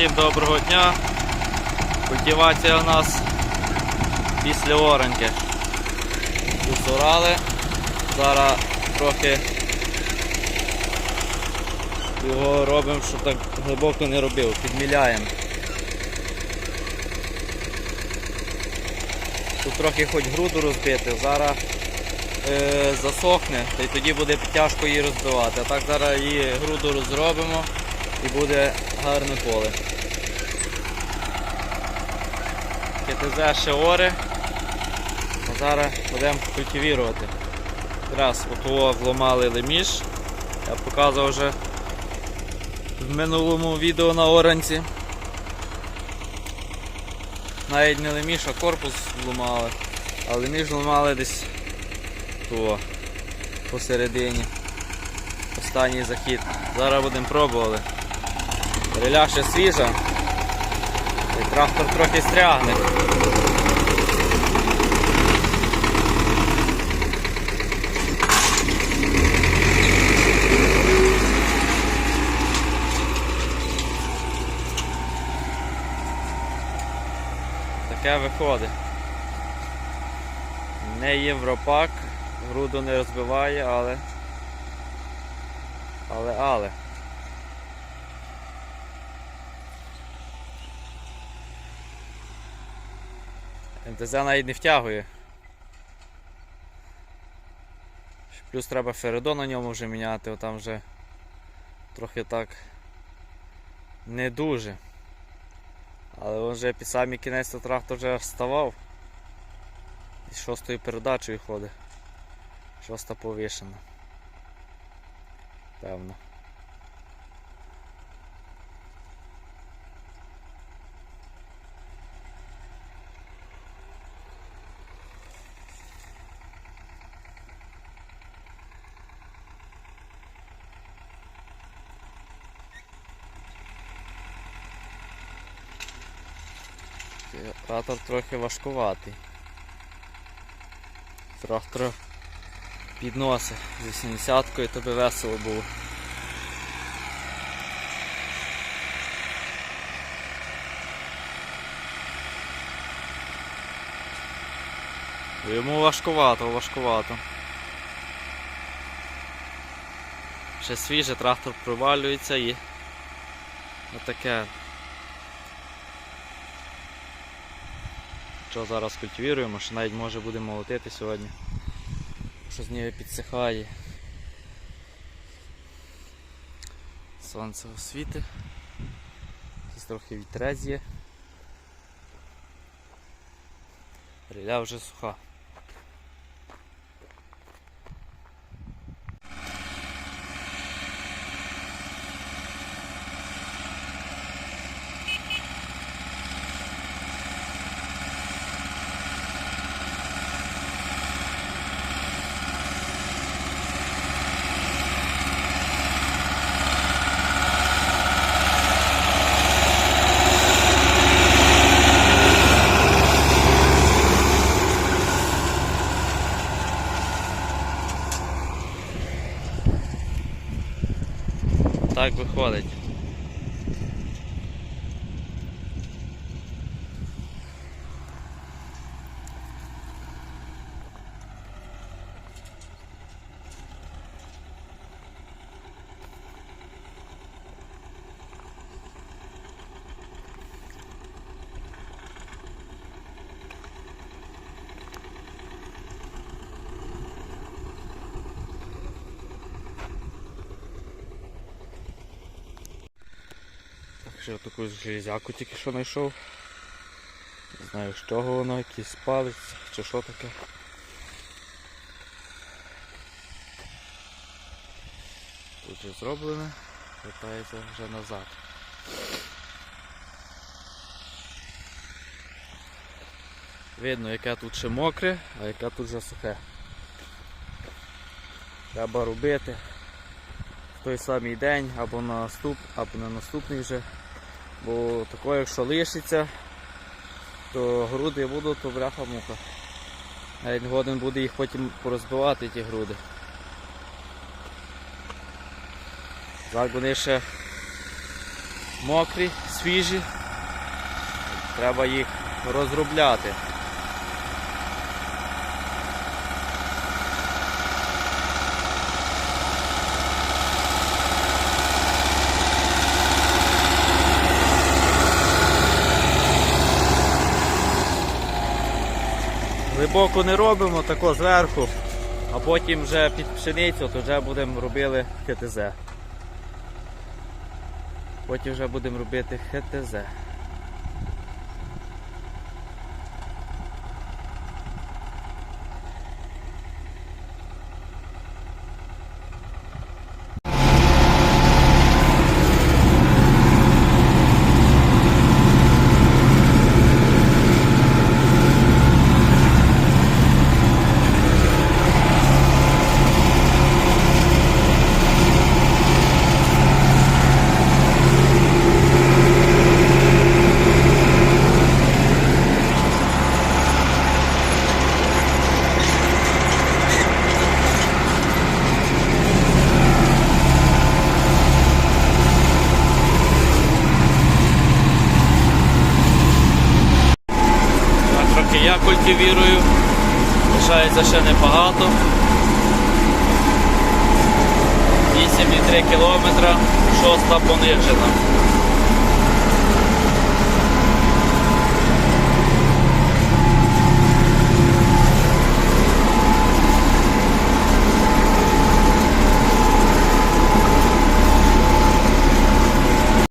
Всім доброго дня. Культивація у нас після оранки. Усурали. Зараз трохи його робимо, щоб так глибоко не робив. Підміляємо. Тут трохи хоч груду розбити, зараз е, засохне, та й тоді буде тяжко її розбивати. А так зараз її груду розробимо і буде гарне поле. КТЗ ще ори. А зараз будемо культивірувати. Якраз отого вломали леміш. Я показував вже в минулому відео на оранці. Навіть не леміш, а корпус вломали. А леміш вломали десь того, посередині. Останній захід. Зараз будемо пробували. Реля ще свіжа. І трактор трохи стрягне. Таке виходить. Не європак, груду не розбиває, але. Але але. МТЗ навіть не втягує. Плюс треба фередон на ньому вже міняти, там вже трохи так не дуже. Але вже під самий кінець то трактор вже вставав. І шостою передачею ходить. Шоста повишена. Певно. Трактор трохи важкуватий. Трактор підносить з 80-кою, тобі весело було. Йому важкувато, важкувато. Ще свіже, трактор провалюється і отаке. Що зараз культивіруємо, що навіть може буде молотити сьогодні. Що з нею підсихає. Сонце освіти. Тут трохи вітрець є. Ріля вже суха. Так виходить. Що таку железяку тільки що знайшов. Не знаю з чого воно, якийсь палець чи що таке. Тут вже зроблене, вертається вже назад. Видно, яке тут ще мокре, а яке тут вже сухе. Треба робити в той самий день або на наступний вже. Бо тако, якщо лишиться, то груди будуть, то бляха муха. Навіть годин буде їх потім порозбивати ті груди. Так вони ще мокрі, свіжі. Треба їх розробляти. Глибоко не робимо, тако зверху, а потім вже під пшеницю, то вже будемо робити ХТЗ. Потім вже будемо робити ХТЗ. Я культивірую. Лишається ще небагато. 8,3 кілометра, шоста понижена.